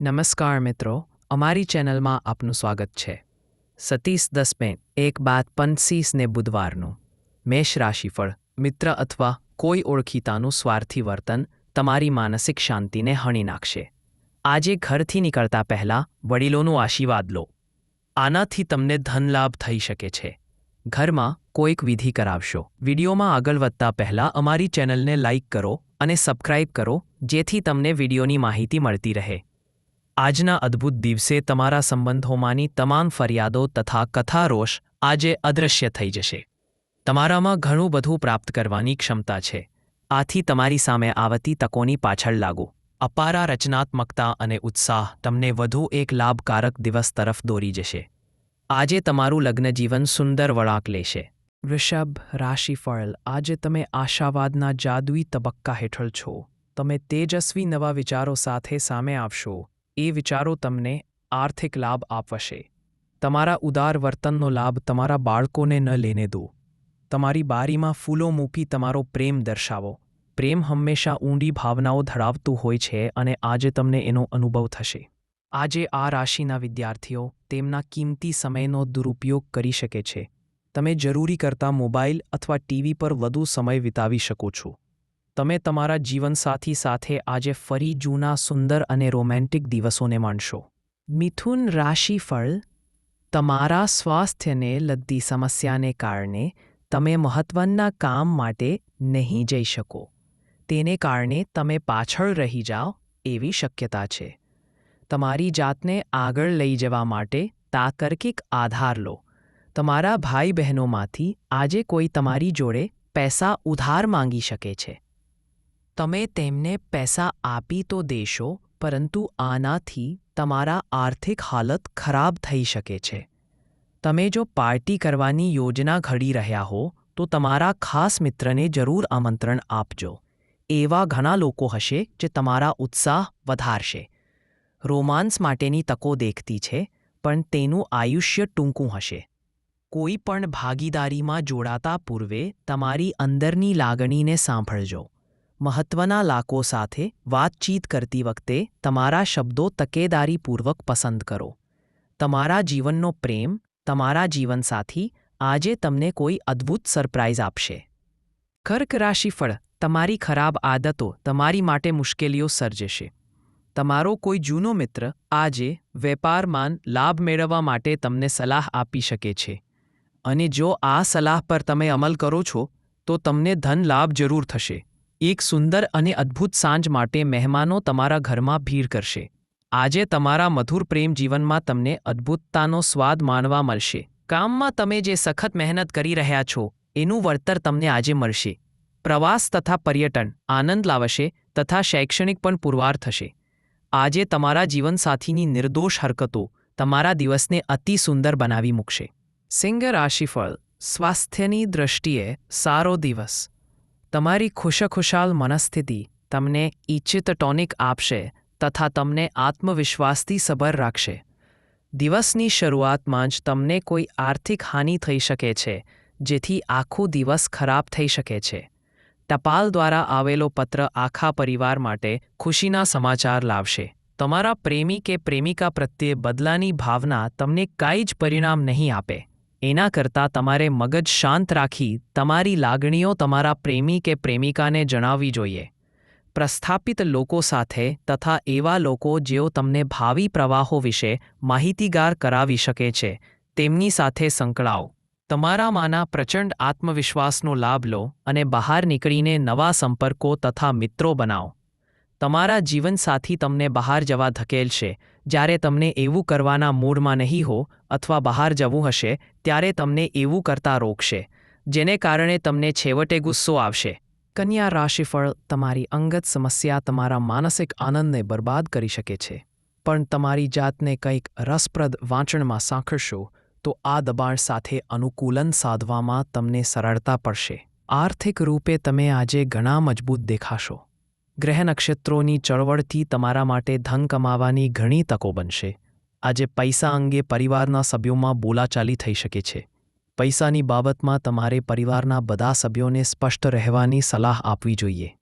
નમસ્કાર મિત્રો, અમારી ચેનલમાં આપનું સ્વાગત છે. સતીશ દસમે એક બાદ પંચીસને બુધવારનું. મેષ રાશિફળ, મિત્ર અથવા કોઈ ઓળખીતાનું સ્વાર્થી વર્તન તમારી માનસિક શાંતિને હણી નાખશે. આજે ઘરથી નીકળતા પહેલાં વડીલોનું આશીર્વાદ લો. આનાથી તમને ધનલાભ થઈ શકે છે. ઘરમાં કોઈક વિધિ કરાવશો. વિડીયોમાં આગળ વધતા પહેલાં અમારી ચેનલને લાઇક કરો અને સબસ્ક્રાઇબ કરો, જેથી તમને વિડીયોની માહિતી મળતી રહે. આજના અદ્ભુત દિવસે તમારા સંબંધોમાંની તમામ ફરિયાદો તથા કથારોષ આજે અદૃશ્ય થઈ જશે. તમારામાં ઘણું બધું પ્રાપ્ત કરવાની ક્ષમતા છે. આથી તમારી સામે આવતી તકોની પાછળ લાગો. અપારા રચનાત્મકતા અને ઉત્સાહ તમને વધુ એક લાભકારક દિવસ તરફ દોરી જશે. આજે તમારું લગ્ન જીવન સુંદર વળાંક લેશે. વૃષભ, રાશિફળ, આજે તમે આશાવાદના જાદુઈ તબક્કા હેઠળ છો. તમે તેજસ્વી નવા વિચારો સાથે સામે આવશો. એ વિચારો તમને આર્થિક લાભ આપવશે. તમારા ઉદાર વર્તનનો લાભ તમારા બાળકોને ન લેને દો. તમારી બારીમાં ફૂલો મૂકી તમારો પ્રેમ દર્શાવો. પ્રેમ હંમેશા ઊંડી ભાવનાઓ ધરાવતું હોય છે અને આજે તમને એનો અનુભવ થશે. આજે આ રાશિના વિદ્યાર્થીઓ તેમના કિંમતી સમયનો દુરુપયોગ કરી શકે છે. તમે જરૂરી કરતાં મોબાઈલ અથવા ટીવી પર વધુ સમય વિતાવી શકો છો. તમે તમારા જીવનસાથી સાથે આજે ફરી જૂના સુંદર અને રોમેન્ટિક દિવસોને માણશો. મિથુન રાશિફળ તમારા સ્વાસ્થ્યને લગતી સમસ્યાને કારણે તમે મહત્વના કામ માટે નહીં જઈ શકો. તેને કારણે તમે પાછળ રહી જાઓ એવી શક્યતા છે. તમારી જાતને આગળ લઈ જવા માટે તાકર્કિક આધાર લો. તમારા ભાઈ બહેનોમાંથી આજે કોઈ તમારી જોડે પૈસા ઉધાર માંગી શકે છે. તમે તેમને પૈસા આપી તો દેશો, પરંતુ આનાથી તમારા આર્થિક હાલત ખરાબ થઈ શકે છે. તમે જો પાર્ટી કરવાની યોજના ઘડી રહ્યા હો, તો તમારા ખાસ મિત્રને જરૂર આમંત્રણ આપજો. એવા ઘણા લોકો હશે જે તમારા ઉત્સાહ વધારશે. રોમાન્સ માટેની તકો દેખતી છે, પણ તેનું આયુષ્ય ટૂંકું હશે. કોઈ પણ ભાગીદારીમાં જોડાતા પૂર્વે તમારી અંદરની લાગણીને સાંભળજો. મહત્વના લાકો સાથે વાતચીત કરતી વખતે તમારા શબ્દો તકેદારીપૂર્વક પસંદ કરો. તમારા જીવનનો પ્રેમ, તમારા જીવનસાથી આજે તમને કોઈ અદ્ભુત સરપ્રાઇઝ આપશે. કર્ક રાશિફળ, તમારી ખરાબ આદતો તમારી માટે મુશ્કેલીઓ સર્જશે. તમારો કોઈ જૂનો મિત્ર આજે વેપારમાન લાભ મેળવવા માટે તમને સલાહ આપી શકે છે. અને જો આ સલાહ પર તમે અમલ કરો છો, તો તમને ધન લાભ જરૂર થશે. એક સુંદર અને અદ્ભુત સાંજ માટે મહેમાનો તમારા ઘરમાં ભીડ કરશે. આજે તમારા મધુર પ્રેમ જીવનમાં તમને અદ્ભુતતાનો સ્વાદ માણવા મળશે. કામમાં તમે જે સખત મહેનત કરી રહ્યા છો, એનું વળતર તમને આજે મળશે. પ્રવાસ તથા પર્યટન આનંદ લાવશે તથા શૈક્ષણિક પણ પુરવાર થશે. આજે તમારા જીવનસાથીની નિર્દોષ હરકતો તમારા દિવસને અતિ સુંદર બનાવી મૂકશે. સિંહ રાશિફળ સ્વાસ્થ્યની દૃષ્ટિએ સારો દિવસ. તમારી ખુશખુશાલ મનસ્થિતિ તમને ઇચ્છિત ટોનિક આપશે તથા તમને આત્મવિશ્વાસથી સબર રાખશે. દિવસની શરૂઆતમાં જ તમને કોઈ આર્થિક હાનિ થઈ શકે છે, જેથી આખો દિવસ ખરાબ થઈ શકે છે. ટપાલ દ્વારા આવેલો પત્ર આખા પરિવાર માટે ખુશીના સમાચાર લાવશે. તમારા પ્રેમી કે પ્રેમિકા પ્રત્યે બદલાની ભાવના તમને કાંઈ જ પરિણામ નહીં આપે. એના કરતાં તમારે મગજ શાંત રાખી તમારી લાગણીઓ તમારા પ્રેમી કે પ્રેમિકાને જણાવવી જોઈએ. પ્રસ્થાપિત લોકો સાથે તથા એવા લોકો જેઓ તમને ભાવિ પ્રવાહો વિશે માહિતીગાર કરાવી શકે છે, તેમની સાથે સંકળાઓ. તમારામાંના પ્રચંડ આત્મવિશ્વાસનો લાભ લો અને બહાર નીકળીને નવા સંપર્કો તથા મિત્રો બનાવો. તમારા જીવનસાથી તમને બહાર જવા ધકેલશે જ્યારે તમને એવું કરવાના મૂડમાં નહીં હો અથવા બહાર જવું હશે, ત્યારે તમને એવું કરતા રોકશે, જેને કારણે તમને છેવટે ગુસ્સો આવશે. કન્યા રાશિફળ તમારી અંગત સમસ્યા તમારા માનસિક આનંદને બરબાદ કરી શકે છે. પણ તમારી જાતને કંઈક રસપ્રદ વાંચણમાં સાંખળશો તો આ દબાણ સાથે અનુકૂલન સાધવામાં તમને સરળતા પડશે. આર્થિક રૂપે તમે આજે ઘણા મજબૂત દેખાશો. ગ્રહ નક્ષત્રોની ચળવળથી તમારા માટે ધન કમાવાની ઘણી તકો બનશે. આજે પૈસા અંગે પરિવારના સભ્યોમાં બોલાચાલી થઈ શકે છે. પૈસાની બાબતમાં તમારે પરિવારના બધા સભ્યોને સ્પષ્ટ રહેવાની સલાહ આપવી જોઈએ.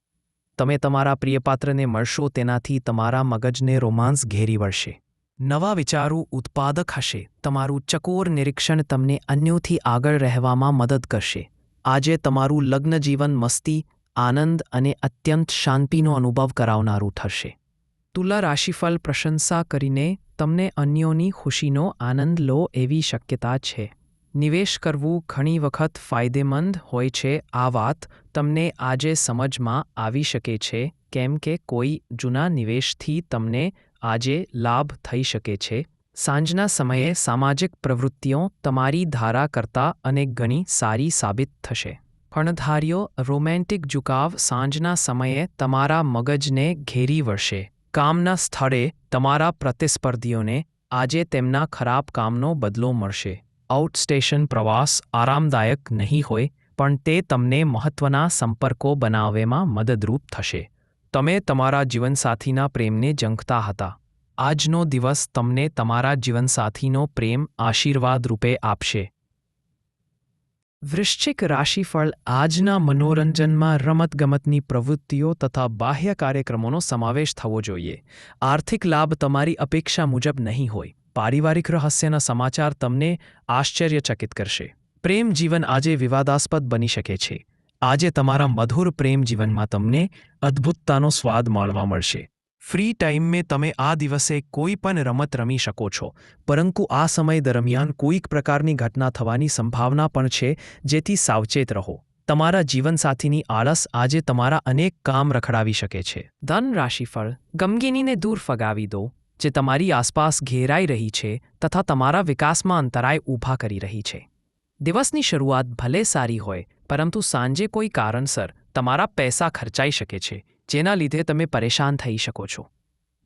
તમે તમારા પ્રિયપાત્રને મળશો તેનાથી તમારા મગજને રોમાંસ ઘેરી વળશે. નવા વિચારો ઉત્પાદક હશે. તમારું ચકોર નિરીક્ષણ તમને અન્યોથી આગળ રહેવામાં મદદ કરશે. આજે તમારું લગ્ન જીવન મસ્તી આનંદ અને અત્યંત શાંતિનો અનુભવ કરાવનારું થશે. તુલા રાશિફળ પ્રશંસા કરીને તમને અન્યોની ખુશીનો આનંદ લો એવી શક્યતા છે. નિવેશ કરવું ઘણી વખત ફાયદેમંદ હોય છે, આ વાત તમને આજે સમજમાં આવી શકે છે, કેમ કે કોઈ જૂના નિવેશથી તમને આજે લાભ થઈ શકે છે. સાંજના સમયે સામાજિક પ્રવૃત્તિઓ તમારી ધારા કરતાં અને ઘણી સારી સાબિત થશે. ફણધારીઓ રોમેન્ટિક ઝુકાવ સાંજના સમયે તમારા મગજને ઘેરી વળશે. કામના સ્થળે તમારા પ્રતિસ્પર્ધીઓને આજે તેમના ખરાબ કામનો બદલો મળશે. આઉટસ્ટેશન પ્રવાસ આરામદાયક નહીં હોય, પણ તે તમને મહત્ત્વના સંપર્કો બનાવવામાં મદદરૂપ થશે. તમે તમારા જીવનસાથીના પ્રેમને જંખતા હતા. આજનો દિવસ તમને તમારા જીવનસાથીનો પ્રેમ આશીર્વાદ રૂપે આપશે. વૃશ્ચિક રાશિફળ આજના મનોરંજનમાં રમતગમતની પ્રવૃત્તિઓ તથા બાહ્ય કાર્યક્રમોનો સમાવેશ થવો જોઈએ. આર્થિક લાભ તમારી અપેક્ષા મુજબ નહીં હોય. પારિવારિક રહસ્યના સમાચાર તમને આશ્ચર્યચકિત કરશે. પ્રેમ જીવન આજે વિવાદાસ્પદ બની શકે છે. આજે તમારા મધુર પ્રેમ જીવનમાં તમને અદ્ભુતતાનો સ્વાદ માણવા મળશે. ફ્રી ટાઈમમાં તમે આ દિવસે કોઈ પણ રમત રમી શકો છો. પરંતુ આ સમય દરમિયાન કોઈક પ્રકારની ઘટના થવાની સંભાવના પણ છે, જેથી સાવચેત રહો. તમારા જીવનસાથીની આળસ આજે તમારા અનેક કામ રખડાવી શકે છે. ધન રાશિફળ, ગમગીનીને દૂર ફગાવી દો, જે તમારી આસપાસ ઘેરાઈ રહી છે તથા તમારા વિકાસમાં અંતરાય ઊભા કરી રહી છે. દિવસની શરૂઆત ભલે સારી હોય, પરંતુ સાંજે કોઈ કારણસર તમારા પૈસા ખર્ચાઈ શકે છે. જેના લીધે તમે પરેશાન થઈ શકો છો.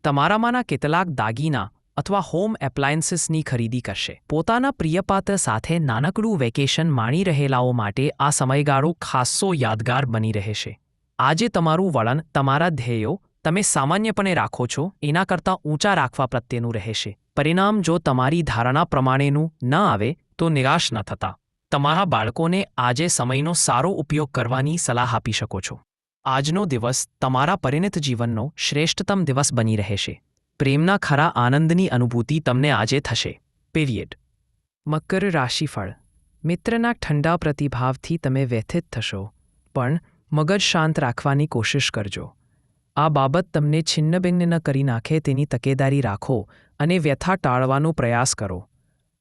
તમારામાંના કેટલાક દાગીના અથવા હોમ એપ્લાયન્સીસની ખરીદી કરશે. પોતાના પ્રિયપાત્ર સાથે નાનકડું વેકેશન માણી રહેલાઓ માટે આ સમયગાળો ખાસ્સો યાદગાર બની રહેશે. આજે તમારું વલણ તમારા ધ્યેયો તમે સામાન્યપણે રાખો છો, એના કરતાં ઊંચા રાખવા પ્રત્યેનું રહેશે. પરિણામ જો તમારી ધારણા પ્રમાણેનું ન આવે, તો નિરાશ ન થતા. તમારા બાળકોને આજે સમયનો સારો ઉપયોગ કરવાની સલાહ આપી શકો છો. આજનો દિવસ તમારા પરિણિત જીવનનો શ્રેષ્ઠતમ દિવસ બની રહેશે. પ્રેમના ખરા આનંદની અનુભૂતિ તમને આજે થશે. પીરિયડ મકર રાશિફળ. મિત્રના ઠંડા પ્રતિભાવથી તમે વ્યથિત થશો, પણ મગજ શાંત રાખવાની કોશિશ કરજો. આ બાબત તમને છિન્નભિન્ન ન કરી નાખે તેની તકેદારી રાખો અને વ્યથા ટાળવાનો પ્રયાસ કરો.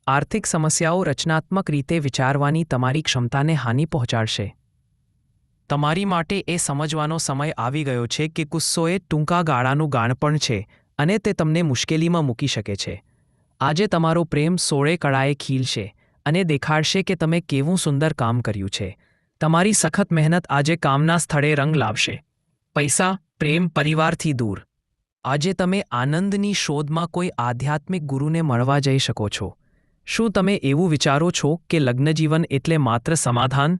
આર્થિક સમસ્યાઓ રચનાત્મક રીતે વિચારવાની તમારી ક્ષમતાને હાનિ પહોંચાડશે. તમારી માટે એ સમજવાનો સમય આવી ગયો છે કે ગુસ્સો એ ટૂંકા ગાળાનું ગાણપણ છે અને તે તમને મુશ્કેલીમાં મૂકી શકે છે. આજે તમારો પ્રેમ સોળે કળાએ ખીલશે અને દેખાડશે કે તમે કેવું સુંદર કામ કર્યું છે. તમારી સખત મહેનત આજે કામના સ્થળે રંગ લાવશે. પૈસા, પ્રેમ, પરિવારથી દૂર. આજે તમે આનંદની શોધમાં કોઈ આધ્યાત્મિક ગુરુને મળવા જઈ શકો છો. શું તમે એવું વિચારો છો કે લગ્નજીવન એટલે માત્ર સમાધાન?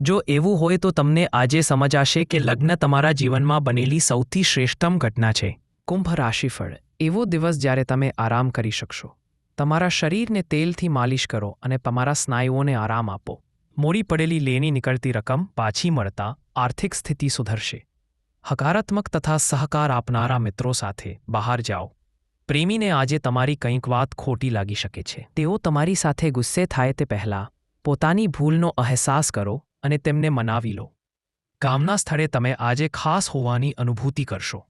જો એવું હોય તો તમને આજે સમજાશે કે લગ્ન તમારા જીવનમાં બનેલી સૌથી શ્રેષ્ઠમ ઘટના છે. કુંભ રાશિફળ. એવો દિવસ જ્યારે તમે આરામ કરી શકશો. તમારા શરીરને તેલથી માલિશ કરો અને તમારા સ્નાયુઓને આરામ આપો. મોડી પડેલી લેની નીકળતી રકમ પાછી મળતા આર્થિક સ્થિતિ સુધરશે. હકારાત્મક તથા સહકાર આપનારા મિત્રો સાથે બહાર જાઓ. પ્રેમીને આજે તમારી કંઈક વાત ખોટી લાગી શકે છે. તેઓ તમારી સાથે ગુસ્સે થાય તે પહેલાં પોતાની ભૂલનો અહેસાસ કરો અને તેમને મનાવી લો. કામના સ્થળે તમે આજે ખાસ હોવાની અનુભૂતિ કરશો.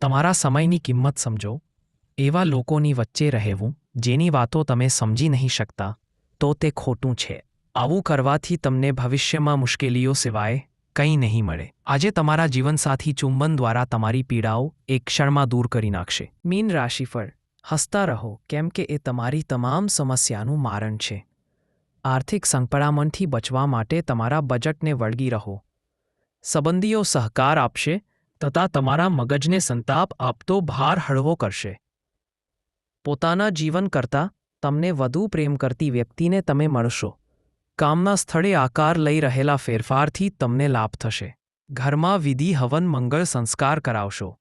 તમારા સમયની કિંમત સમજો. એવા લોકોની વચ્ચે રહેવું, જેની વાતો તમે સમજી નહીં શકતા, તો તે ખોટું છે. આવું કરવાથી તમને ભવિષ્યમાં મુશ્કેલીઓ સિવાય કંઈ નહીં મળે. આજે તમારા જીવનસાથી ચુંબન દ્વારા તમારી પીડાઓ એક ક્ષણમાં દૂર કરી નાખશે. મીન રાશિફળ. હસતા રહો, કેમ કે એ તમારી તમામ સમસ્યાનું મારણ છે. આર્થિક સંકળામણથી બચવા માટે તમારા બજેટને વળગી રહો. સંબંધીઓ સહકાર આપશે તથા તમારા મગજને સંતાપ આપતો ભાર હળવો કરશે. પોતાના જીવન કરતાં તમને વધુ પ્રેમ કરતી વ્યક્તિને તમે મળશો. કામના સ્થળે આકાર લઈ રહેલા ફેરફારથી તમને લાભ થશે. ઘરમાં વિધિ, હવન, મંગળ સંસ્કાર કરાવશો.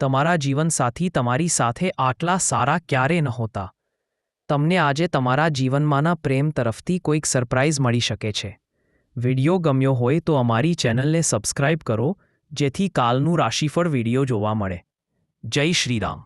તમારા જીવનસાથી તમારી સાથે આટલા સારા ક્યારે નહોતા. તમને આજે તમારા જીવનમાંના પ્રેમ તરફથી કોઈક સરપ્રાઇઝ મળી શકે છે. વિડિયો ગમ્યો હોય તો અમારી ચેનલને સબસ્ક્રાઇબ કરો, જેથી કાલનું રાશિફળ વીડિયો જોવા મળે. જય શ્રી રામ.